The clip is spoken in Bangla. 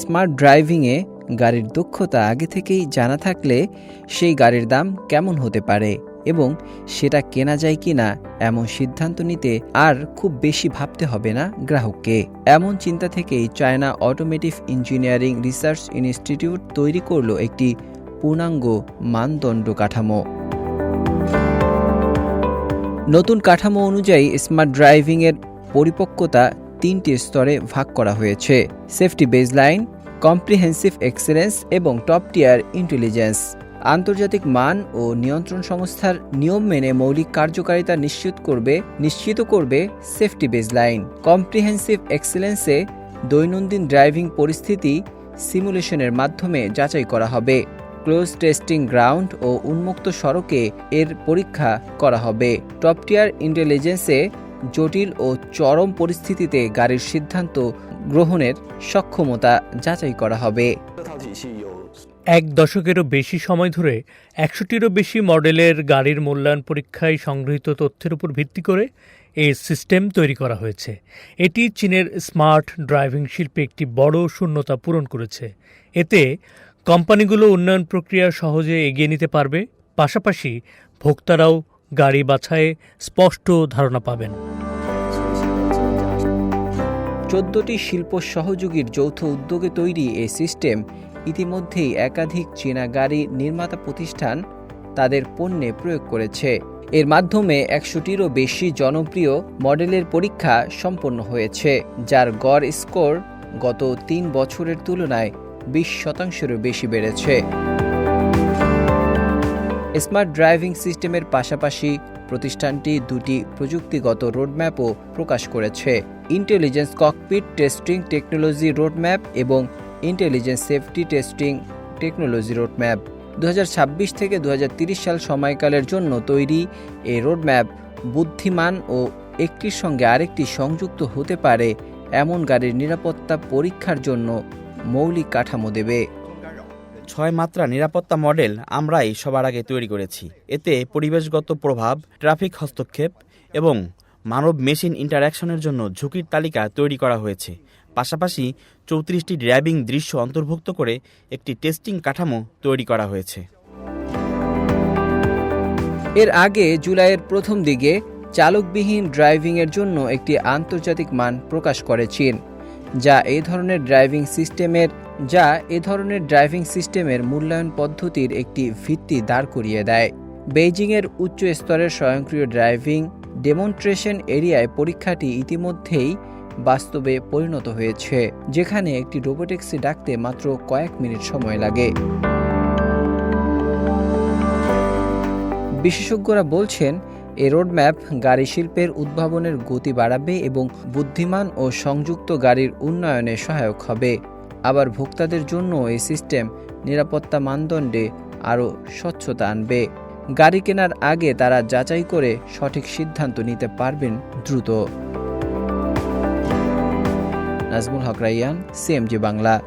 স্মার্ট ড্রাইভিংয়ে গাড়ির দক্ষতা আগে থেকেই জানা থাকলে সেই গাড়ির দাম কেমন হতে পারে এবং সেটা কেনা যায় কি না এমন সিদ্ধান্ত নিতে আর খুব বেশি ভাবতে হবে না গ্রাহককে। এমন চিন্তা থেকেই China automotive engineering research institute তৈরি করল একটি পূর্ণাঙ্গ মানদণ্ড কাঠামো। নতুন কাঠামো অনুযায়ী স্মার্ট ড্রাইভিংয়ের পরিপক্কতা তিনটি স্তরে ভাগ করা হয়েছে। সেফটি বেজলাইন কম্প্রিহেন্সিভ এক্সেলেন্স এবং টপ টিয়ার ইন্টেলিজেন্স আন্তর্জাতিক মান ও নিয়ন্ত্রণ সংস্থার নিয়ম মেনে মৌলিক কার্যকারিতা নিশ্চিত করবে নিশ্চিত করবে সেফটি বেজলাইন কম্প্রিহেন্সিভ এক্সেলেন্সে দৈনন্দিন ড্রাইভিং পরিস্থিতি সিমুলেশনের মাধ্যমে যাচাই করা হবে। ক্লোজ টেস্টিং গ্রাউন্ড ও উন্মুক্ত সড়কে এর পরীক্ষা করা হবে। টপ টিয়ার ইন্টেলিজেন্সে জটিল ও চরম পরিস্থিতিতে গাড়ির সিদ্ধান্ত গ্রহণের সক্ষমতা যাচাই করা হবে। এক দশকেরও বেশি সময় ধরে একশোটিরও বেশি মডেলের গাড়ির মূল্যায়ন পরীক্ষায় সংগৃহীত তথ্যের উপর ভিত্তি করে এ সিস্টেম তৈরি করা হয়েছে। এটি চীনের স্মার্ট ড্রাইভিং শিল্পে একটি বড় শূন্যতা পূরণ করেছে। এতে কোম্পানিগুলো উন্নয়ন প্রক্রিয়া সহজে এগিয়ে নিতে পারবে। পাশাপাশি ভোক্তারাও গাড়ি বাছায়ে স্পষ্ট ধারণা পাবেন। চোদ্দটি শিল্প সহযোগীর যৌথ উদ্যোগে তৈরি এই সিস্টেম ইতিমধ্যেই একাধিক চীনা গাড়ি নির্মাতা প্রতিষ্ঠান তাদের পণ্যে প্রয়োগ করেছে। এর মাধ্যমে একশোটিরও বেশি জনপ্রিয় মডেলের পরীক্ষা সম্পন্ন হয়েছে, যার গড় স্কোর গত তিন বছরের তুলনায় বিশ শতাংশেরও বেশি বেড়েছে। স্মার্ট ড্রাইভিং সিস্টেমের পাশাপাশি প্রতিষ্ঠানটি দুটি প্রযুক্তিগত রোডম্যাপও প্রকাশ করেছে। Intelligence cockpit testing technology roadmap এবং intelligence safety testing technology roadmap দু হাজার ছাব্বিশ থেকে দু সাল সময়কালের জন্য তৈরি এই রোডম্যাপ বুদ্ধিমান ও একটির সঙ্গে আরেকটি সংযুক্ত হতে পারে, এমন গাড়ির নিরাপত্তা পরীক্ষার জন্য মৌলিক কাঠামো দেবে। ছয় মাত্রা নিরাপত্তা মডেল আমরাই সবার আগে তৈরি করেছি। এতে পরিবেশগত প্রভাব, ট্রাফিক হস্তক্ষেপ এবং মানব মেশিন ইন্টারাকশনের জন্য ঝুঁকির তালিকা তৈরি করা হয়েছে। পাশাপাশি চৌত্রিশটি ড্রাইভিং দৃশ্য অন্তর্ভুক্ত করে একটি টেস্টিং কাঠামো তৈরি করা হয়েছে। এর আগে জুলাইয়ের প্রথম দিকে চালকবিহীন ড্রাইভিংয়ের জন্য একটি আন্তর্জাতিক মান প্রকাশ করে চীন। যা এই ধরনের ড্রাইভিং সিস্টেমের, যা এ ধরনের ড্রাইভিং সিস্টেমের মূল্যায়ন পদ্ধতির একটি ভিত্তি দাঁড় করিয়ে দেয়। বেইজিংয়ের উচ্চ স্তরের স্বয়ংক্রিয় ড্রাইভিং ডেমনস্ট্রেশন এরিয়ায় পরীক্ষাটি ইতিমধ্যেই বাস্তবে পরিণত হয়েছে, যেখানে একটি রোবোট্যাক্সি ডাকতে মাত্র কয়েক মিনিট সময় লাগে। বিশেষজ্ঞরা বলছেন এই রোডম্যাপ গাড়ি শিল্পের উদ্ভাবনের গতি বাড়াবে এবং বুদ্ধিমান ও সংযুক্ত গাড়ির উন্নয়নে সহায়ক হবে। আবার ভোক্তাদের জন্য এই সিস্টেম নিরাপত্তা মানদণ্ডে আরও স্বচ্ছতা আনবে। গাড়ি কেনার আগে তারা যাচাই করে সঠিক সিদ্ধান্ত নিতে পারবেন দ্রুত। নাজমুল হক রাইয়ান, সিএমজি বাংলা।